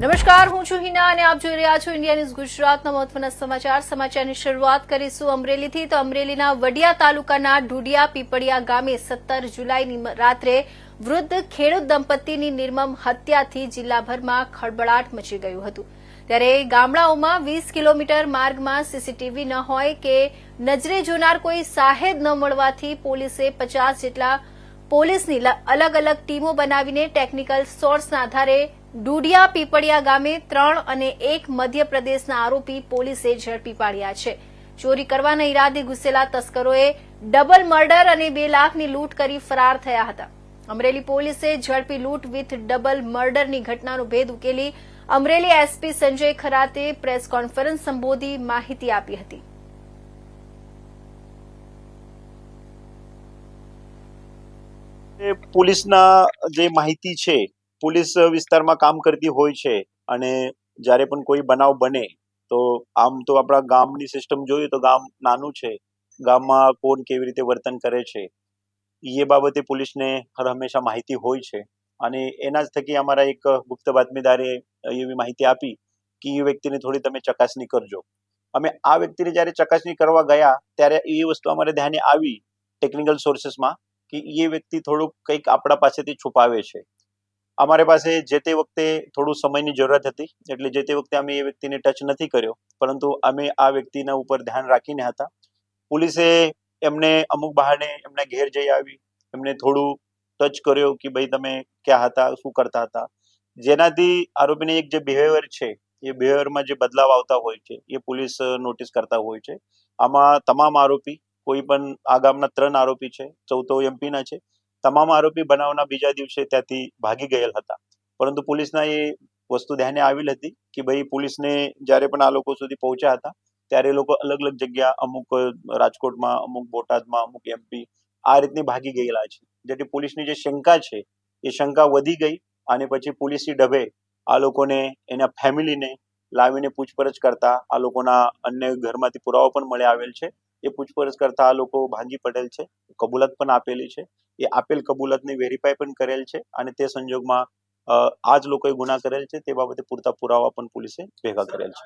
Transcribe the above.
નમસ્કાર, હું છું હિના અને આપ જોઈ રહ્યા છો ઇન્ડિયા ન્યૂઝ ગુજરાતના મહત્વના સમાચાર. સમાચારની શરૂઆત કરીશું અમરેલીથી. તો અમરેલીના વડિયા તાલુકાના ઢુડિયા પીપળિયા ગામે સત્તર જુલાઈની રાત્રે વૃદ્ધ ખેડૂત દંપતીની નિર્મમ હત્યાથી જિલ્લાભરમાં ખળબળાટ મચી ગયું હતું. ત્યારે ગામડાઓમાં વીસ કિલોમીટર માર્ગમાં સીસીટીવી ન હોય કે નજરે જોનાર કોઈ સાહેબ ન મળવાથી પોલીસે પચાસ જેટલા પોલીસની અલગ અલગ ટીમો બનાવીને ટેકનિકલ સોર્સના આધારે ડુડિયા પીપળિયા ગામે ત્રણ અને એક મધ્યપ્રદેશના આરોપી પોલીસે ઝડપી પાડ્યા છે. ચોરી કરવાના ઈરાદે ઘુસેલા તસ્કરોએ ડબલ મર્ડર અને બે લાખની લૂંટ કરી ફરાર થયા હતા. અમરેલી પોલીસે ઝડપી લૂંટ વિથ ડબલ મર્ડરની ઘટનાનો ભેદ ઉકેલી અમરેલી એસપી સંજય ખરાતે પ્રેસ કોન્ફરન્સ સંબોધી માહિતી આપી હતી. પોલીસના જે માહિતી છે, પોલીસ વિસ્તારમાં કામ કરતી હોય છે અને જ્યારે પણ કોઈ બનાવ બને, તો આમ તો આપણા ગામની સિસ્ટમ જોઈએ તો ગામ નાનું છે. ગામમાં કોણ કેવી રીતે વર્તન કરે છે એ બાબતે પોલીસને હર હંમેશા માહિતી હોય છે. અને એના જ થકી અમારા એક ગુપ્ત બાતમીદારે એવી માહિતી આપી કે એ વ્યક્તિને થોડી તમે ચકાસણી કરજો. અમે આ વ્યક્તિને જ્યારે ચકાસણી કરવા ગયા, ત્યારે એ વસ્તુ અમારે ધ્યાને આવી ટેકનિકલ સોર્सेसમાં કે એ વ્યક્તિ થોડુંક કંઈક આપણા પાસેથી છુપાવે છે. અમારી પાસે જે તે વખતે થોડું સમયની જરૂરત હતી, એટલે જે તે વખતે અમે એ વ્યક્તિને ટચ નથી કર્યો, પરંતુ અમે આ વ્યક્તિના ઉપર ધ્યાન રાખીને હતા. પોલીસે એમને અમુક બહાને એમના ઘેર જઈ આવી, એમને થોડું ટચ કર્યો કે ભાઈ તમે ક્યાં હતા, શું કરતા હતા. જેનાથી આરોપીને એક જે બિહેવિયર છે, એ બિહેવિયરમાં જે બદલાવ આવતા હોય છે, એ પોલીસ નોટિસ કરતા હોય છે. આમાં તમામ આરોપી કોઈ પણ આ ગામના ત્રણ આરોપી છે ચૌથો એમપીના છે, તમામ આરોપી બનાવના બીજા દિવસે ત્યાંથી ભાગી ગયેલ હતા. પરંતુ પોલીસના એ વસ્તુ ધ્યાને આવેલ હતી કે ભાઈ પોલીસને જ્યારે પણ આ લોકો સુધી પહોંચ્યા હતા, ત્યારે લોકો અલગ અલગ જગ્યા અમુક રાજકોટમાં, અમુક બોટાદમાં, અમુક એમપી આ રીતની ભાગી ગયેલા છે. જેથી પોલીસની જે શંકા છે, એ શંકા વધી ગઈ અને પછી પોલીસી ડબે આ લોકોને, એના ફેમિલીને લાવીને પૂછપરછ કરતા આ લોકોના અન્ય ઘરમાંથી પુરાવા પણ મળી આવેલ છે. એ પૂછપરછ કરતા આ લોકો ભાંગી પડેલ છે, કબૂલત પણ આપેલી છે. એ આપેલ કબૂલતને વેરીફાઈ પણ કરેલ છે અને તે સંજોગમાં આ જ લોકોએ ગુના કરેલ છે તે બાબતે પૂરતા પુરાવા પણ પોલીસે ભેગા કરેલ છે.